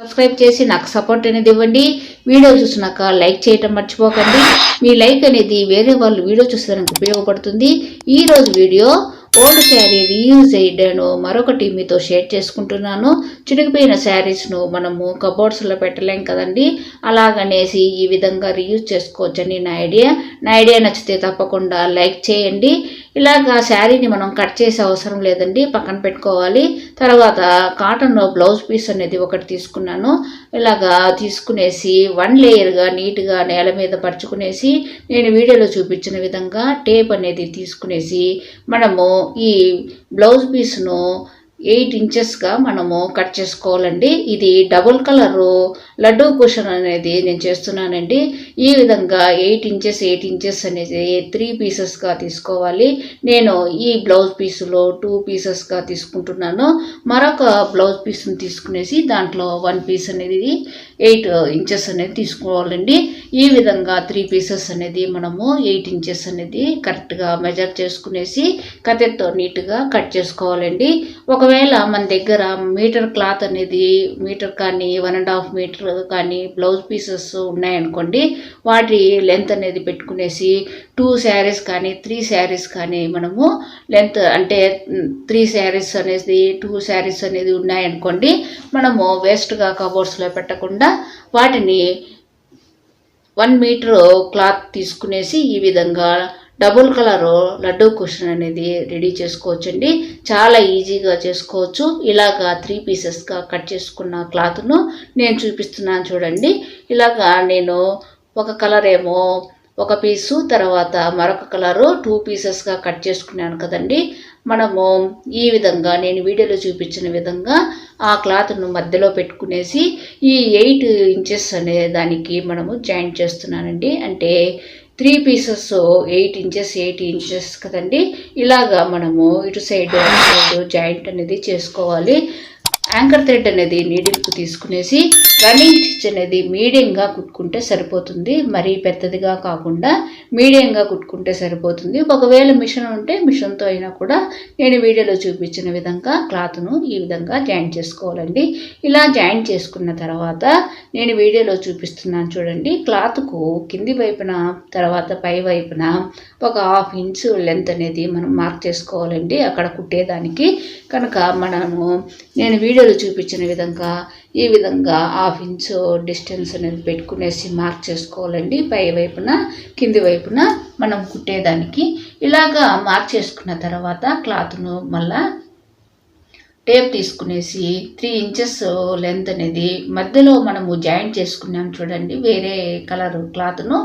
Subscribe చేసి నాకు support అనేది ఇవ్వండి. వీడియో చూసినాక లైక్ చేయటం మర్చిపోకండి. మీ లైక్ అనేది వేరే వాళ్ళు వీడియో చూసేదానికి ఉపయోగపడుతుంది. ఈరోజు వీడియో ఓల్డ్ శారీ రీయూజ్ అయ్యాను మరొకటి మీతో షేర్ చేసుకుంటున్నాను. చినిగిపోయిన శారీస్ను మనము కబోర్డ్స్లో పెట్టలేం కదండి. అలాగనేసి ఈ విధంగా రీయూజ్ చేసుకోవచ్చని నా ఐడియా. నా ఐడియా నచ్చితే తప్పకుండా లైక్ చేయండి. ఇలాగా శారీని మనం కట్ చేసే అవసరం లేదండి పక్కన పెట్టుకోవాలి. తర్వాత కాటన్ బ్లౌజ్ పీస్ అనేది ఒకటి తీసుకున్నాను. ఇలాగా తీసుకునేసి వన్ లేయర్గా నీట్గా నేల మీద పరుచుకునేసి నేను వీడియోలో చూపించిన విధంగా టేప్ అనేది తీసుకునేసి మనము ఈ బ్లౌజ్ పీస్ను ఎయిట్ ఇంచెస్గా మనము కట్ చేసుకోవాలండి. ఇది డబుల్ కలరు లడ్డూ కుషన్ అనేది నేను చేస్తున్నానండి. ఈ విధంగా ఎయిట్ ఇంచెస్ ఎయిట్ ఇంచెస్ అనేది త్రీ పీసెస్గా తీసుకోవాలి. నేను ఈ బ్లౌజ్ పీసులో టూ పీసెస్గా తీసుకుంటున్నాను. మరొక బ్లౌజ్ పీస్ని తీసుకునేసి దాంట్లో వన్ పీస్ అనేది ఎయిట్ ఇంచెస్ అనేది తీసుకోవాలండి. ఈ విధంగా త్రీ పీసెస్ అనేది మనము ఎయిట్ ఇంచెస్ అనేది కరెక్ట్గా మెజర్ చేసుకునేసి కత్తెరతో నీట్గా కట్ చేసుకోవాలండి. ఒకవేళ ఒకవేళ మన దగ్గర మీటర్ క్లాత్ అనేది మీటర్ కానీ వన్ అండ్ హాఫ్ మీటర్ కానీ బ్లౌజ్ పీసెస్ ఉన్నాయనుకోండి వాటి లెంత్ అనేది పెట్టుకునేసి టూ శారీస్ కానీ త్రీ శారీస్ కానీ మనము లెంత్ అంటే త్రీ శారీస్ అనేది టూ శారీస్ అనేది ఉన్నాయనుకోండి మనము వేస్ట్గా కబోర్డ్స్లో పెట్టకుండా వాటిని వన్ మీటర్ క్లాత్ తీసుకునేసి ఈ విధంగా డబుల్ కలర్ లడ్డూ కుషన్ అనేది రెడీ చేసుకోవచ్చండి. చాలా ఈజీగా చేసుకోవచ్చు. ఇలాగా త్రీ పీసెస్గా కట్ చేసుకున్న క్లాత్ను నేను చూపిస్తున్నాను చూడండి. ఇలాగా నేను ఒక కలర్ ఏమో ఒక పీసు తర్వాత మరొక కలరు టూ పీసెస్గా కట్ చేసుకున్నాను కదండి. మనము ఈ విధంగా నేను వీడియోలో చూపించిన విధంగా ఆ క్లాత్ను మధ్యలో పెట్టుకునేసి ఈ ఎయిట్ ఇంచెస్ అనే దానికి మనము జాయింట్ చేస్తున్నానండి. అంటే three pieces eight inches eight inches కదండి. ఇలాగా మనము ఇటు సైడ్ అటు సైడ్ జాయింట్ అనేది చేసుకోవాలి. యాంకర్ థ్రెడ్ అనేది నీడిల్కు తీసుకునేసి రన్నింగ్ స్టిచ్ అనేది మీడియంగా కుట్టుకుంటే సరిపోతుంది. మరీ పెద్దదిగా కాకుండా మీడియంగా కుట్టుకుంటే సరిపోతుంది. ఒకవేళ మిషన్ ఉంటే మిషన్తో అయినా కూడా నేను వీడియోలో చూపించిన విధంగా క్లాత్ను ఈ విధంగా జాయింట్ చేసుకోవాలండి. ఇలా జాయింట్ చేసుకున్న తర్వాత నేను వీడియోలో చూపిస్తున్నాను చూడండి. క్లాత్కు కింది వైపున తర్వాత పై వైపున ఒక హాఫ్ ఇంచ్ లెంత్ అనేది మనం మార్క్ చేసుకోవాలండి. అక్కడ కుట్టేదానికి. కనుక మనము నేను వీడియోలో చూపించిన విధంగా ఈ విధంగా హాఫ్ ఇంచ్ డిస్టెన్స్ అనేది పెట్టుకునేసి మార్క్ చేసుకోవాలండి. పై వైపున కింది వైపున మనం కుట్టేదానికి. ఇలాగా మార్క్ చేసుకున్న తర్వాత క్లాత్ను మళ్ళా టేప్ తీసుకునేసి త్రీ ఇంచెస్ లెంత్ అనేది మధ్యలో మనము జాయింట్ చేసుకున్నాం చూడండి. వేరే కలర్ క్లాత్ను.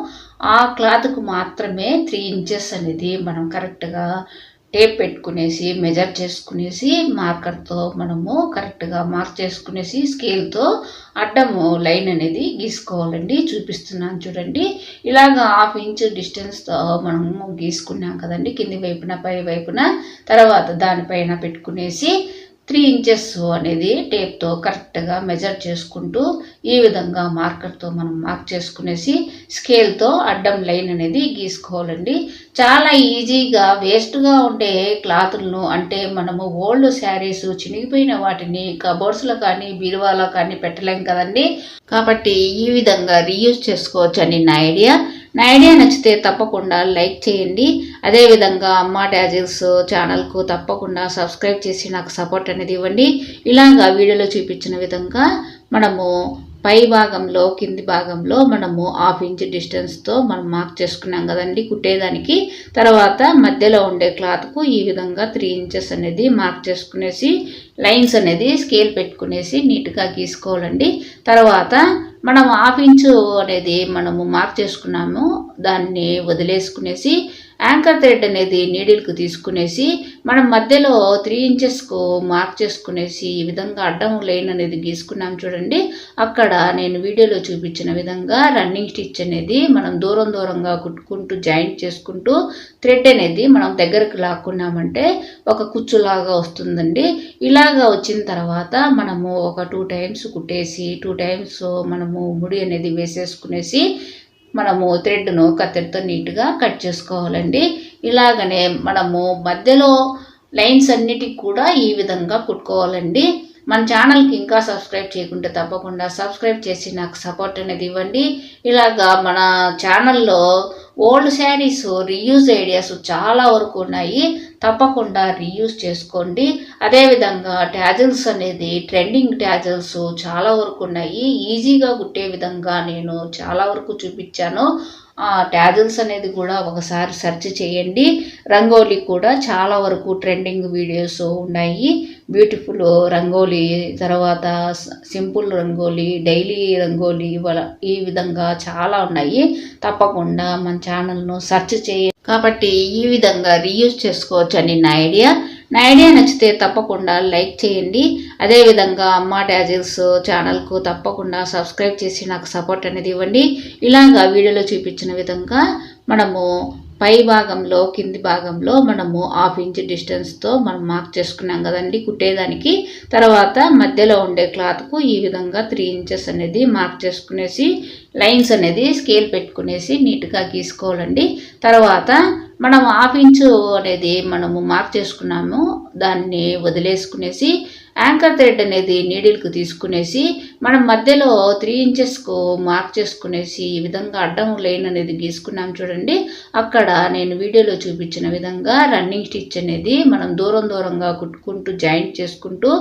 ఆ క్లాత్కు మాత్రమే త్రీ ఇంచెస్ అనేది మనం కరెక్ట్గా టేప్ పెట్టుకునేసి మెజర్ చేసుకునేసి మార్కర్తో మనము కరెక్ట్గా మార్క్ చేసుకునేసి స్కేల్తో అడ్డము లైన్ అనేది గీసుకోవాలండి. చూపిస్తున్నాను చూడండి. ఇలాగ హాఫ్ ఇంచ్ డిస్టెన్స్తో మనము గీసుకున్నాం కదండి. కింది వైపున పై వైపున తర్వాత దానిపైన పెట్టుకునేసి త్రీ ఇంచెస్ అనేది టేప్తో కరెక్ట్గా మెజర్ చేసుకుంటూ ఈ విధంగా మార్కర్తో మనం మార్క్ చేసుకునేసి స్కేల్తో అడ్డం లైన్ అనేది గీసుకోవాలండి. చాలా ఈజీగా వేస్ట్గా ఉండే క్లాతులను అంటే మనము ఓల్డ్ శారీస్ చినిగిపోయిన వాటిని కబోర్డ్స్లో కానీ బీరువాలో కానీ పెట్టలేం కదండి. కాబట్టి ఈ విధంగా రీయూజ్ చేసుకోవచ్చు అని నా ఐడియా నా ఐడియా నచ్చితే తప్పకుండా లైక్ చేయండి. అదేవిధంగా అమ్మ డాజిల్స్ ఛానల్కు తప్పకుండా సబ్స్క్రైబ్ చేసి నాకు సపోర్ట్ అనేది ఇవ్వండి. ఇలాగా వీడియోలో చూపించిన విధంగా మనము పై భాగంలో కింది భాగంలో మనము హాఫ్ ఇంచ్ డిస్టెన్స్తో మనం మార్క్ చేసుకున్నాం కదండి కుట్టేదానికి. తర్వాత మధ్యలో ఉండే క్లాత్కు ఈ విధంగా త్రీ ఇంచెస్ అనేది మార్క్ చేసుకునేసి లైన్స్ అనేది స్కేల్ పెట్టుకునేసి నీట్గా గీసుకోవాలండి. తర్వాత మనం హాఫ్ ఇంచు అనేది మనము మార్క్ చేసుకున్నాము దాన్ని వదిలేసుకునేసి యాంకర్ థ్రెడ్ అనేది నీడిల్కి తీసుకునేసి మనం మధ్యలో త్రీ ఇంచెస్కు మార్క్ చేసుకునేసి ఈ విధంగా అడ్డం లైన్ అనేది గీసుకున్నాం చూడండి. అక్కడ నేను వీడియోలో చూపించిన విధంగా రన్నింగ్ స్టిచ్ అనేది మనం దూరం దూరంగా కుట్టుకుంటూ జాయింట్ చేసుకుంటూ థ్రెడ్ అనేది మనం దగ్గరకు లాక్కున్నామంటే ఒక కుచ్చులాగా వస్తుందండి. ఇలాగా వచ్చిన తర్వాత మనము ఒక టూ టైమ్స్ కుట్టేసి టూ టైమ్స్ మనము ముడి అనేది వేసేసుకునేసి మనము థ్రెడ్ను కత్తెరతో నీట్గా కట్ చేసుకోవాలండి. ఇలాగనే మనము మధ్యలో లైన్స్ అన్నిటికి కూడా ఈ విధంగా కుట్టుకోవాలండి. మన ఛానల్కి ఇంకా సబ్స్క్రైబ్ చేయకుంటే తప్పకుండా సబ్స్క్రైబ్ చేసి నాకు సపోర్ట్ అనేది ఇవ్వండి. ఇలాగా మన ఛానల్లో ఓల్డ్ శారీస్ రీయూజ్ ఐడియాస్ చాలా వరకు ఉన్నాయి. తప్పకుండా రీయూజ్ చేసుకోండి. అదేవిధంగా ట్యాజిల్స్ అనేది ట్రెండింగ్ ట్యాజల్స్ చాలా వరకు ఉన్నాయి. ఈజీగా కుట్టే విధంగా నేను చాలా వరకు చూపించాను. ట్యాజల్స్ అనేది కూడా ఒకసారి సెర్చ్ చేయండి. రంగోలీ కూడా చాలా వరకు ట్రెండింగ్ వీడియోస్ ఉన్నాయి. బ్యూటిఫుల్ రంగోలీ తర్వాత సింపుల్ రంగోలీ డైలీ రంగోలీ ఈ విధంగా చాలా ఉన్నాయి. తప్పకుండా మన ఛానల్ను సెర్చ్ చేయ. కాబట్టి ఈ విధంగా రీయూజ్ చేసుకోవచ్చు అని నా ఐడియా నా ఐడియా నచ్చితే తప్పకుండా లైక్ చేయండి. అదేవిధంగా అమ్మ డాజిల్స్ ఛానల్కు తప్పకుండా సబ్స్క్రైబ్ చేసి నాకు సపోర్ట్ అనేది ఇవ్వండి. ఇలాగా వీడియోలో చూపించిన విధంగా మనము పై భాగంలో కింది భాగంలో మనము హాఫ్ ఇంచ్ డిస్టెన్స్తో మనం మార్క్ చేసుకున్నాం కదండి. కుట్టేదానికి తర్వాత మధ్యలో ఉండే క్లాత్కు ఈ విధంగా త్రీ ఇంచెస్ అనేది మార్క్ చేసుకునేసి లైన్స్ అనేది స్కేల్ పెట్టుకునేసి నీట్గా గీసుకోవాలండి. తర్వాత మనం హాఫ్ ఇంచు అనేది మనము మార్క్ చేసుకున్నాము దాన్ని వదిలేసుకునేసి యాంకర్ థ్రెడ్ అనేది నీడిల్కి తీసుకునేసి మనం మధ్యలో త్రీ ఇంచెస్కు మార్క్ చేసుకునేసి ఈ విధంగా అడ్డం లైన్ అనేది గీసుకున్నాం చూడండి. అక్కడ నేను వీడియోలో చూపించిన విధంగా రన్నింగ్ స్టిచ్ అనేది మనం దూరం దూరంగా కుట్టుకుంటూ జాయింట్ చేసుకుంటూ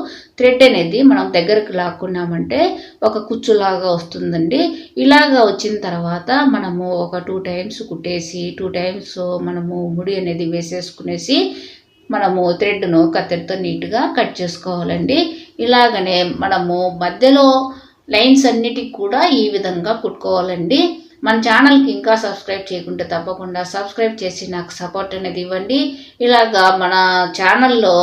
థ్రెడ్ అనేది మనం దగ్గరకు లాక్కున్నామంటే ఒక కుచ్చులాగా వస్తుందండి. ఇలాగా వచ్చిన తర్వాత మనము ఒక టూ టైమ్స్ కుట్టేసి టూ టైమ్స్ మనము ముడి అనేది వేసేసుకునేసి మనము థ్రెడ్ను కత్తెరతో నీట్గా కట్ చేసుకోవాలండి. ఇలాగనే మనము మధ్యలో లైన్స్ అన్నిటికి కూడా ఈ విధంగా కుట్టుకోవాలండి. మన ఛానల్కి ఇంకా సబ్స్క్రైబ్ చేయకుంటే తప్పకుండా సబ్స్క్రైబ్ చేసి నాకు సపోర్ట్ అనేది ఇవ్వండి. ఇలాగా మన ఛానల్లో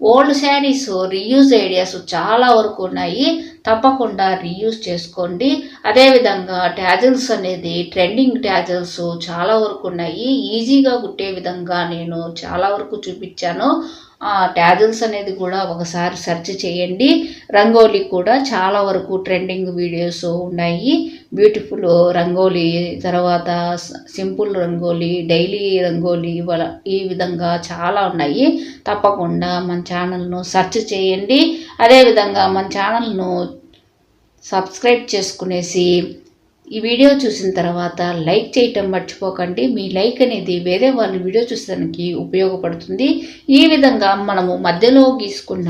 ఓల్డ్ శారీస్ రీయూజ్ ఐడియాస్ చాలా వరకు ఉన్నాయి. తప్పకుండా రీయూజ్ చేసుకోండి. అదేవిధంగా ట్యాజల్స్ అనేది ట్రెండింగ్ ట్యాజల్స్ చాలా వరకు ఉన్నాయి. ఈజీగా కుట్టే విధంగా నేను చాలా వరకు చూపించాను. ట్యాజల్స్ అనేది కూడా ఒకసారి సెర్చ్ చేయండి. రంగోలీ కూడా చాలా వరకు ట్రెండింగ్ వీడియోస్ ఉన్నాయి. బ్యూటిఫుల్ రంగోలీ తర్వాత సింపుల్ రంగోలీ డైలీ రంగోలీ ఈ విధంగా చాలా ఉన్నాయి. తప్పకుండా మన ఛానల్ను సెర్చ్ చేయండి. అదేవిధంగా మన ఛానల్ను సబ్స్క్రైబ్ చేసుకునేసి ఈ వీడియో చూసిన తర్వాత లైక్ చేయటం మర్చిపోకండి. మీ లైక్ అనేది వేరే వాళ్ళు వీడియో చూసేదానికి ఉపయోగపడుతుంది. ఈ విధంగా మనము మధ్యలో గీసుకున్న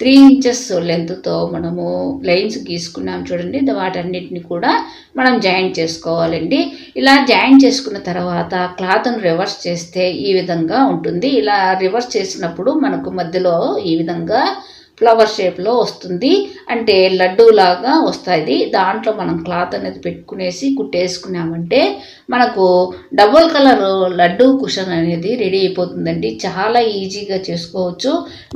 త్రీ ఇంచెస్ లెంత్తో మనము లైన్స్ గీసుకున్నాం చూడండి. వాటన్నిటిని కూడా మనం జాయింట్ చేసుకోవాలండి. ఇలా జాయింట్ చేసుకున్న తర్వాత క్లాత్ను రివర్స్ చేస్తే ఈ విధంగా ఉంటుంది. ఇలా రివర్స్ చేసినప్పుడు మనకు మధ్యలో ఈ విధంగా ఫ్లవర్ షేప్లో వస్తుంది. అంటే లడ్డూ లాగా వస్తుంది దాంట్లో మనం క్లాత్ అనేది పెట్టుకునేసి కుట్టేసుకున్నామంటే మనకు డబుల్ కలర్ లడ్డూ కుషన్ అనేది రెడీ అయిపోతుందండి. చాలా ఈజీగా చేసుకోవచ్చు.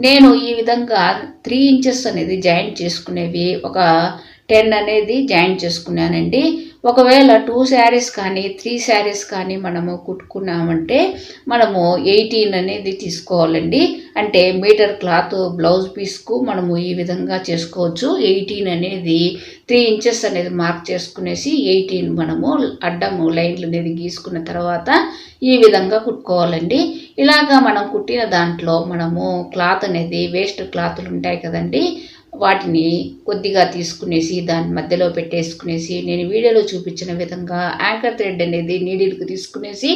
నేను ఈ విధంగా త్రీ ఇంచెస్ అనేది జాయింట్ చేసుకునేవి ఒక టెన్ అనేది జాయింట్ చేసుకున్నానండి. ఒకవేళ టూ శారీస్ కానీ త్రీ శారీస్ కానీ మనము కుట్టుకున్నామంటే మనము ఎయిటీన్ అనేది తీసుకోవాలండి. అంటే మీటర్ క్లాత్ బ్లౌజ్ పీస్కు మనము ఈ విధంగా చేసుకోవచ్చు. ఎయిటీన్ అనేది త్రీ ఇంచెస్ అనేది మార్క్ చేసుకునేసి ఎయిటీన్ మనము అడ్డము లైన్లు అనేది గీసుకున్న తర్వాత ఈ విధంగా కుట్టుకోవాలండి. ఇలాగా మనం కుట్టిన దాంట్లో మనము క్లాత్ అనేది వేస్ట్ క్లాత్లు ఉంటాయి కదండి. వాటిని కొద్దిగా తీసుకునేసి దాని మధ్యలో పెట్టేసుకునేసి నేను వీడియోలో చూపించిన విధంగా యాంకర్ థ్రెడ్ అనేది నీడిల్కి తీసుకునేసి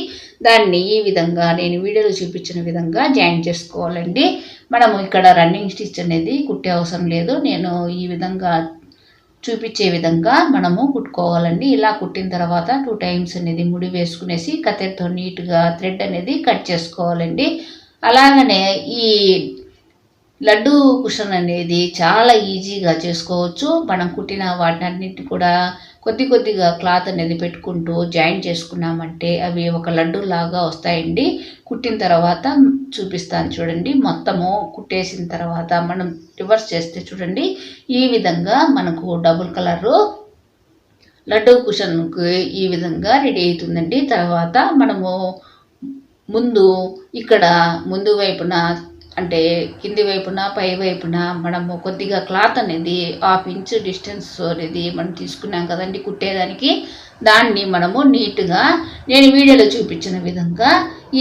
దాన్ని ఈ విధంగా నేను వీడియోలో చూపించిన విధంగా జాయిన్ చేసుకోవాలండి. మనము ఇక్కడ రన్నింగ్ స్టిచ్ అనేది కుట్టే అవసరం లేదు. నేను ఈ విధంగా చూపించే విధంగా మనము కుట్టుకోవాలండి. ఇలా కుట్టిన తర్వాత టూ టైమ్స్ అనేది ముడి వేసుకునేసి కత్తెరతో నీట్గా థ్రెడ్ అనేది కట్ చేసుకోవాలండి. అలాగనే ఈ లడ్డు కుషన్ అనేది చాలా ఈజీగా చేసుకోవచ్చు. మనం కుట్టిన వాటినన్నింటినీ కూడా కొద్ది కొద్దిగా క్లాత్ అనేది పెట్టుకుంటూ జాయిన్ చేసుకున్నామంటే అవి ఒక లడ్డు లాగా వస్తాయండి. కుట్టిన తర్వాత చూపిస్తాను చూడండి. మొత్తము కుట్టేసిన తర్వాత మనం రివర్స్ చేస్తే చూడండి. ఈ విధంగా మనకు డబుల్ కలరు లడ్డు కుషన్కి ఈ విధంగా రెడీ అవుతుందండి. తర్వాత మనము ముందు ఇక్కడ ముందు వైపున అంటే కింది వైపున పై వైపున మనము కొద్దిగా క్లాత్ అనేది హాఫ్ ఇంచ్ డిస్టెన్స్ అనేది మనం తీసుకున్నాం కదండి కుట్టేదానికి. దాన్ని మనము నీట్గా నేను వీడియోలో చూపించిన విధంగా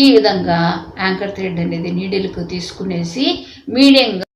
ఈ విధంగా యాంకర్ థ్రెడ్ అనేది నీడిల్కు తీసుకునేసి మీడియంగా